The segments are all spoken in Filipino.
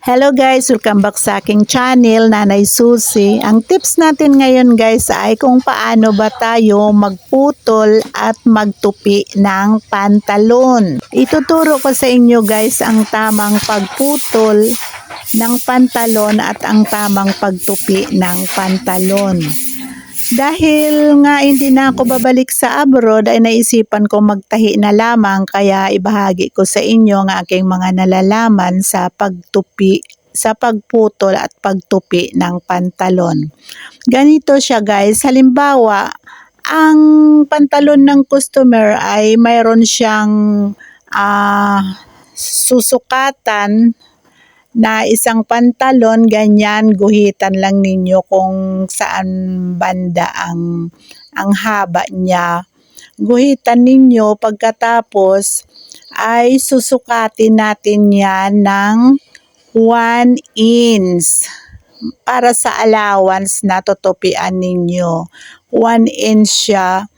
Hello guys, welcome back sa aking channel, Nanay Susi. Ang tips natin ngayon guys ay kung paano ba tayo magputol at magtupi ng pantalon. Ituturo ko sa inyo guys ang tamang pagputol ng pantalon at ang tamang pagtupi ng pantalon. Dahil nga hindi na ako babalik sa abroad ay naisipan ko magtahi na lamang kaya ibahagi ko sa inyo ang aking mga nalalaman sa pagtupi sa pagputol at pagtupi ng pantalon. Ganito siya guys, halimbawa ang pantalon ng customer ay mayroon siyang ah, susukatan na isang pantalon, ganyan, guhitan lang ninyo kung saan banda ang, ang haba niya. Guhitan ninyo pagkatapos ay susukatin natin yan ng 1 inch para sa allowance na tutupian ninyo. 1 inch siya.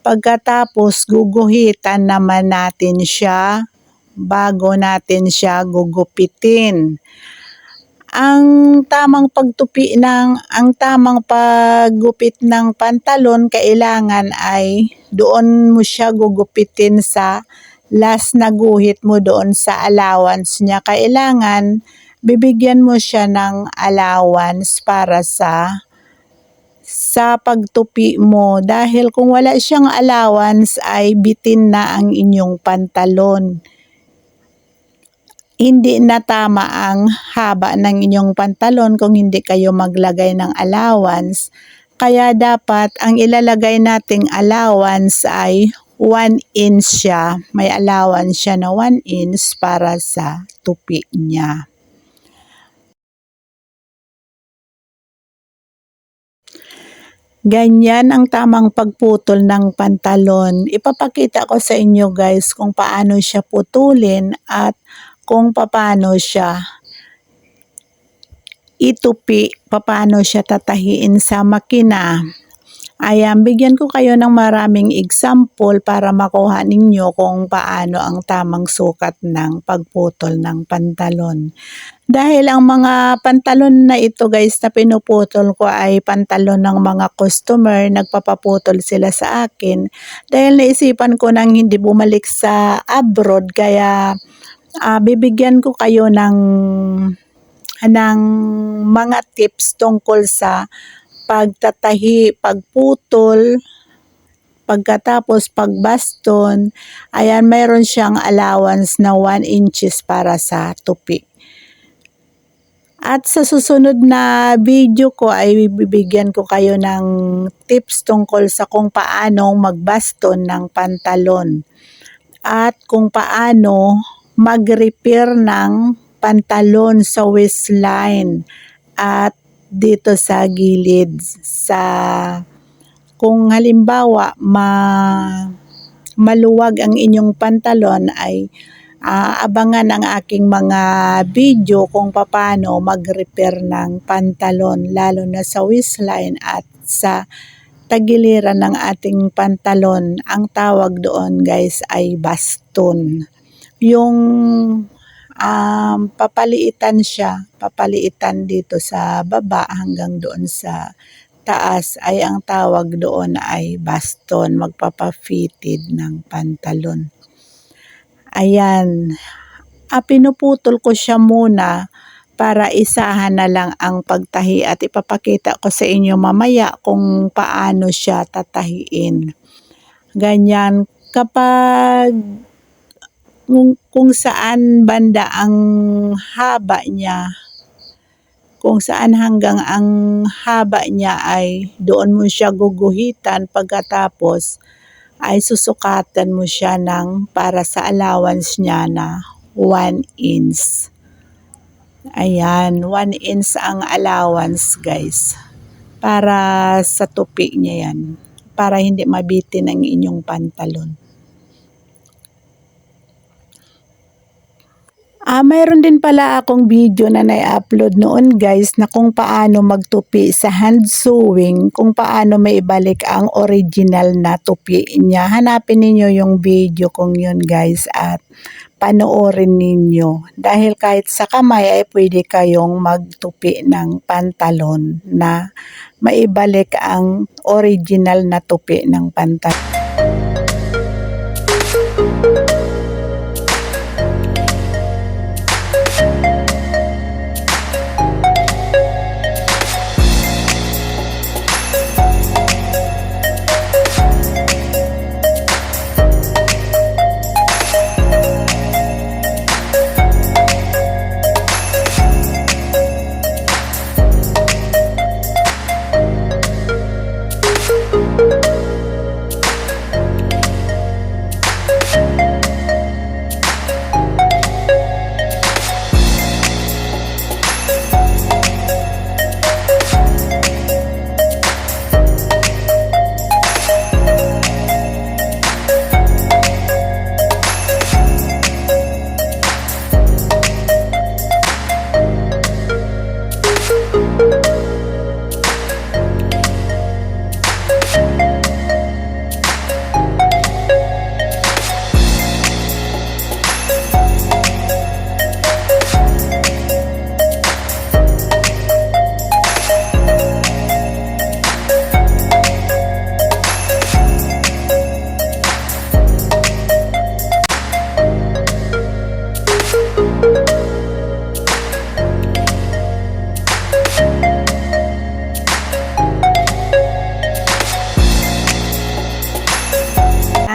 Pagkatapos guguhitan naman natin siya bago natin siya gugupitin. Ang tamang pagtupi ng ang tamang paggupit ng pantalon kailangan ay doon mo siya gugupitin sa last na guhit mo doon sa allowance niya. Kailangan bibigyan mo siya ng allowance para sa sa pagtupi mo dahil kung wala siyang allowance ay bitin na ang inyong pantalon hindi na tama ang haba ng inyong pantalon kung hindi kayo maglagay ng allowance. Kaya dapat ang ilalagay nating allowance ay 1 inch siya. May allowance siya na 1 inch para sa tupi niya. Ganyan ang tamang pagputol ng pantalon. Ipapakita ko sa inyo guys kung paano siya putulin at kung paano siya itupi, paano siya tatahiin sa makina. Ayan, bigyan ko kayo ng maraming example para makuha ninyo kung paano ang tamang sukat ng pagputol ng pantalon. Dahil ang mga pantalon na ito guys na pinuputol ko ay pantalon ng mga customer, nagpapaputol sila sa akin. Dahil naisipan ko nang hindi bumalik sa abroad kaya uh, bibigyan ko kayo ng ng mga tips tungkol sa pagtatahi, pagputol, pagkatapos pagbaston, ayan mayroon siyang allowance na 1 inches para sa tupi. At sa susunod na video ko ay bibigyan ko kayo ng tips tungkol sa kung paano magbaston ng pantalon at kung paano mag-repair ng pantalon sa waistline at dito sa gilid sa kung halimbawa ma maluwag ang inyong pantalon ay uh, abangan ang aking mga video kung paano mag-repair ng pantalon lalo na sa waistline at sa tagiliran ng ating pantalon. Ang tawag doon guys ay baston. Yung um, papaliitan siya, papaliitan dito sa baba hanggang doon sa taas ay ang tawag doon ay baston, magpapafitted ng pantalon. Ayan, ah, pinuputol ko siya muna para isahan na lang ang pagtahi at ipapakita ko sa inyo mamaya kung paano siya tatahiin. Ganyan, kapag kung, kung saan banda ang haba niya, kung saan hanggang ang haba niya ay doon mo siya guguhitan pagkatapos ay susukatan mo siya ng para sa allowance niya na 1 inch. Ayan, 1 inch ang allowance guys. Para sa tupi niya yan. Para hindi mabitin ang inyong pantalon. Ah, mayroon din pala akong video na na-upload noon guys na kung paano magtupi sa hand sewing, kung paano may ibalik ang original na tupi niya. Hanapin niyo yung video kong yun guys at panoorin ninyo. Dahil kahit sa kamay ay pwede kayong magtupi ng pantalon na maibalik ang original na tupi ng pantalon.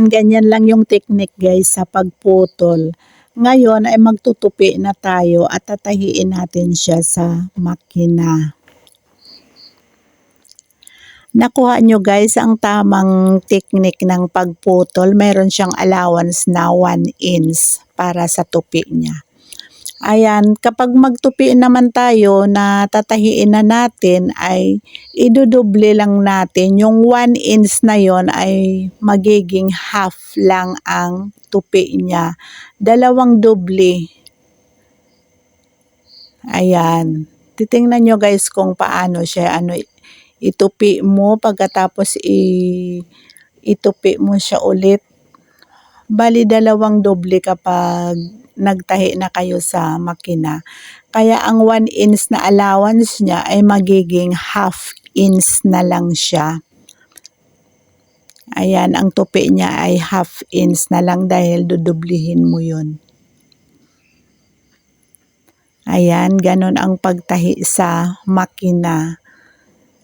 Yan, ganyan lang yung technique guys sa pagputol. Ngayon ay magtutupi na tayo at tatahiin natin siya sa makina. Nakuha nyo guys ang tamang technique ng pagputol. Meron siyang allowance na 1 inch para sa tupi niya. Ayan, kapag magtupi naman tayo na tatahiin na natin ay idudoble lang natin. Yung 1 inch na yon ay magiging half lang ang tupi niya. Dalawang doble. Ayan. Titingnan nyo guys kung paano siya ano itupi mo pagkatapos i itupi mo siya ulit. Bali dalawang doble kapag nagtahi na kayo sa makina. Kaya ang 1 inch na allowance niya ay magiging half inch na lang siya. Ayan, ang tupi niya ay half inch na lang dahil dudublihin mo yun. Ayan, ganun ang pagtahi sa makina.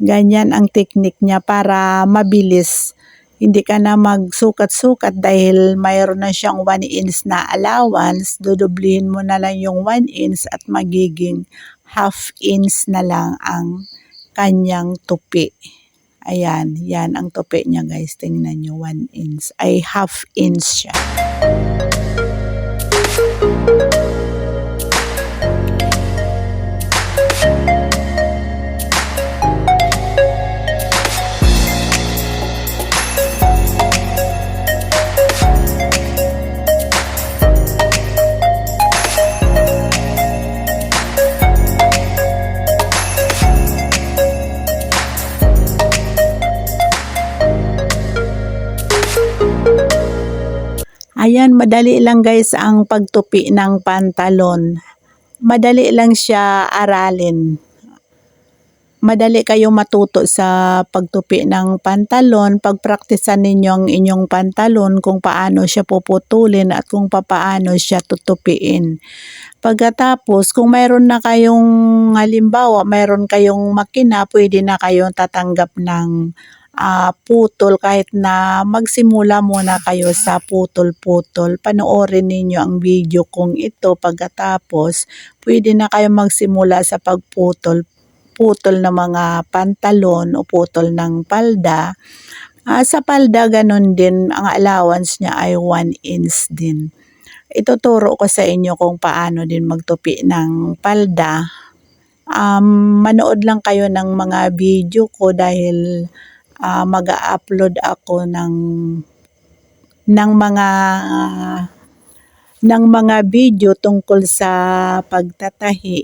Ganyan ang technique niya para mabilis. Hindi ka na magsukat-sukat dahil mayroon na siyang 1 inch na allowance. Dudublihin mo na lang yung 1 inch at magiging half inch na lang ang kanyang tupi. Ayan, yan ang tupi niya guys. Tingnan nyo, 1 inch. Ay half inch siya. Ayan, madali lang guys ang pagtupi ng pantalon. Madali lang siya aralin. Madali kayong matuto sa pagtupi ng pantalon. Pagpraktisan ninyo ang inyong pantalon kung paano siya puputulin at kung paano siya tutupiin. Pagkatapos, kung mayroon na kayong halimbawa, mayroon kayong makina, pwede na kayong tatanggap ng ah, putol kahit na magsimula muna kayo sa putol-putol. Panoorin ninyo ang video kong ito pagkatapos pwede na kayo magsimula sa pagputol putol ng mga pantalon o putol ng palda. Ah, sa palda ganun din ang allowance niya ay 1 inch din. Ituturo ko sa inyo kung paano din magtupi ng palda. Um, manood lang kayo ng mga video ko dahil ah, mag-upload ako ng ng mga ng mga video tungkol sa pagtatahi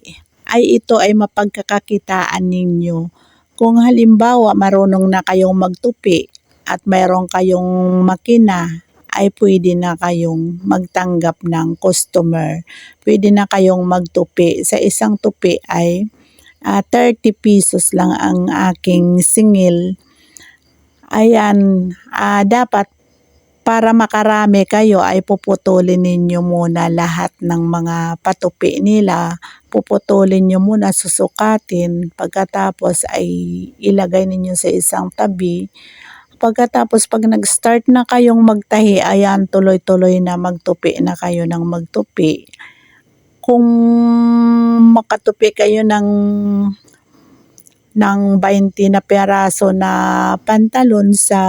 ay ito ay mapagkakakitaan ninyo. Kung halimbawa marunong na kayong magtupi at mayroon kayong makina ay pwede na kayong magtanggap ng customer. Pwede na kayong magtupi. Sa isang tupi ay ah, 30 pesos lang ang aking singil. Ayan, ah, dapat para makarami kayo ay puputulin ninyo muna lahat ng mga patupi nila. Puputulin nyo muna, susukatin. Pagkatapos ay ilagay ninyo sa isang tabi. Pagkatapos pag nag-start na kayong magtahi, ayan tuloy-tuloy na magtupi na kayo ng magtupi. Kung makatupi kayo ng ng 20 na peraso na pantalon sa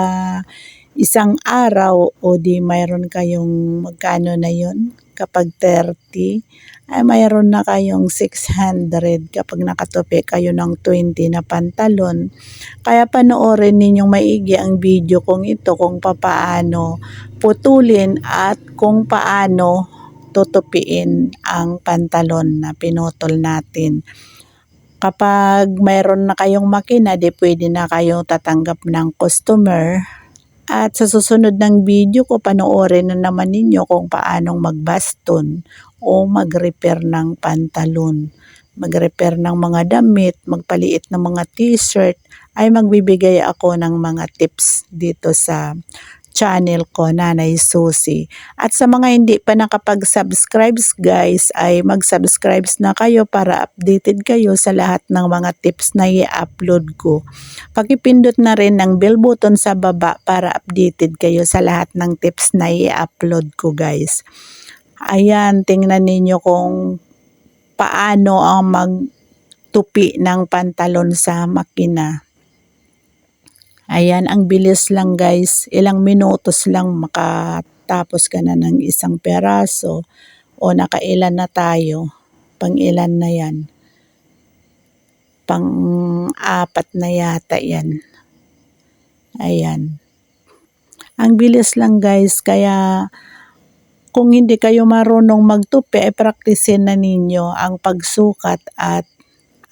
isang araw o di mayroon kayong magkano na yun? Kapag 30 ay mayroon na kayong 600 kapag nakatupi kayo ng 20 na pantalon. Kaya panoorin ninyong maigi ang video kong ito kung papaano putulin at kung paano tutupiin ang pantalon na pinutol natin kapag mayroon na kayong makina di pwede na kayong tatanggap ng customer at sa susunod ng video ko, panoorin na naman ninyo kung paanong magbaston o mag-repair ng pantalon. Mag-repair ng mga damit, magpaliit ng mga t-shirt, ay magbibigay ako ng mga tips dito sa channel ko, Nanay Susi. At sa mga hindi pa nakapag-subscribe guys, ay mag-subscribe na kayo para updated kayo sa lahat ng mga tips na i-upload ko. Pakipindot na rin ng bell button sa baba para updated kayo sa lahat ng tips na i-upload ko guys. Ayan, tingnan ninyo kung paano ang magtupi ng pantalon sa makina. Ayan, ang bilis lang guys. Ilang minutos lang makatapos ka na ng isang peraso. O nakailan na tayo. Pang ilan na yan. Pang apat na yata yan. Ayan. Ang bilis lang guys. Kaya kung hindi kayo marunong magtupi, ay praktisin na ninyo ang pagsukat at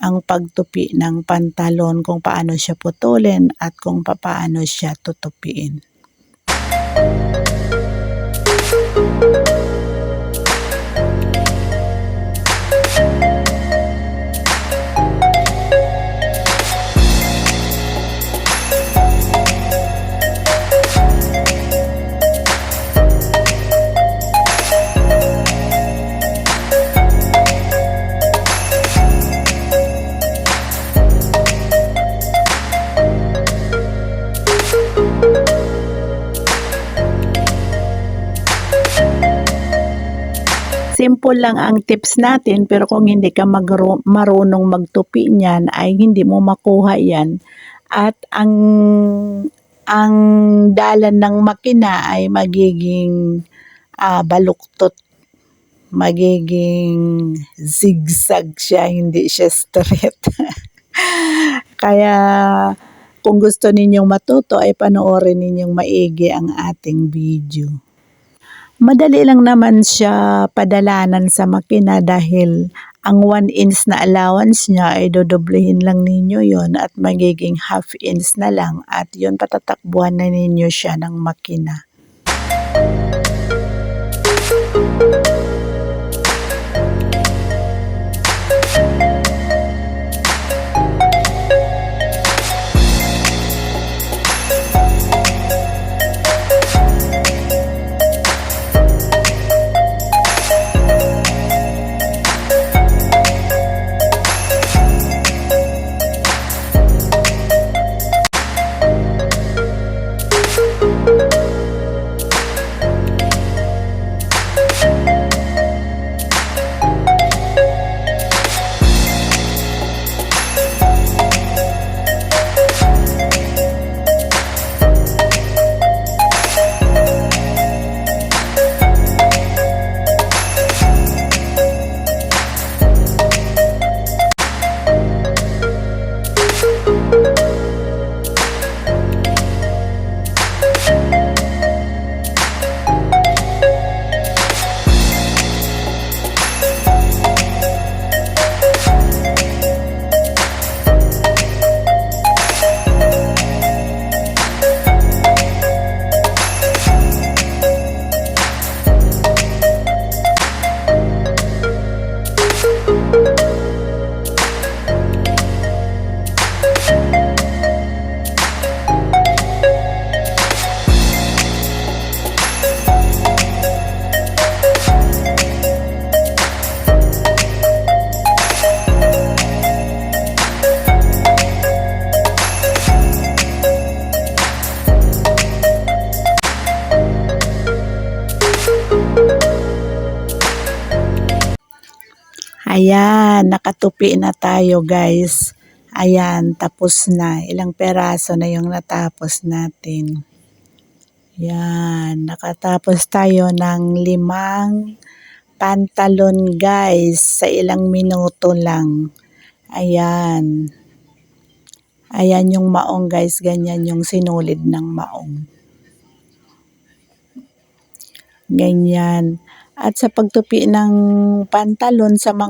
ang pagtupi ng pantalon kung paano siya putulin at kung paano siya tutupiin. Simple lang ang tips natin pero kung hindi ka marunong magtupi niyan ay hindi mo makuha yan. At ang ang dalan ng makina ay magiging ah, baluktot. Magiging zigzag siya, hindi siya straight. Kaya kung gusto ninyong matuto ay panoorin ninyong maigi ang ating video. Madali lang naman siya padalanan sa makina dahil ang 1 inch na allowance niya ay dodoblehin lang ninyo yon at magiging half inch na lang at yon patatakbuhan na ninyo siya ng makina. Ayan, nakatupi na tayo guys. Ayan, tapos na. Ilang peraso na yung natapos natin. Yan, nakatapos tayo ng limang pantalon guys sa ilang minuto lang. Ayan. Ayan yung maong guys, ganyan yung sinulid ng maong. Ganyan. At sa pagtupi ng pantalon sa mga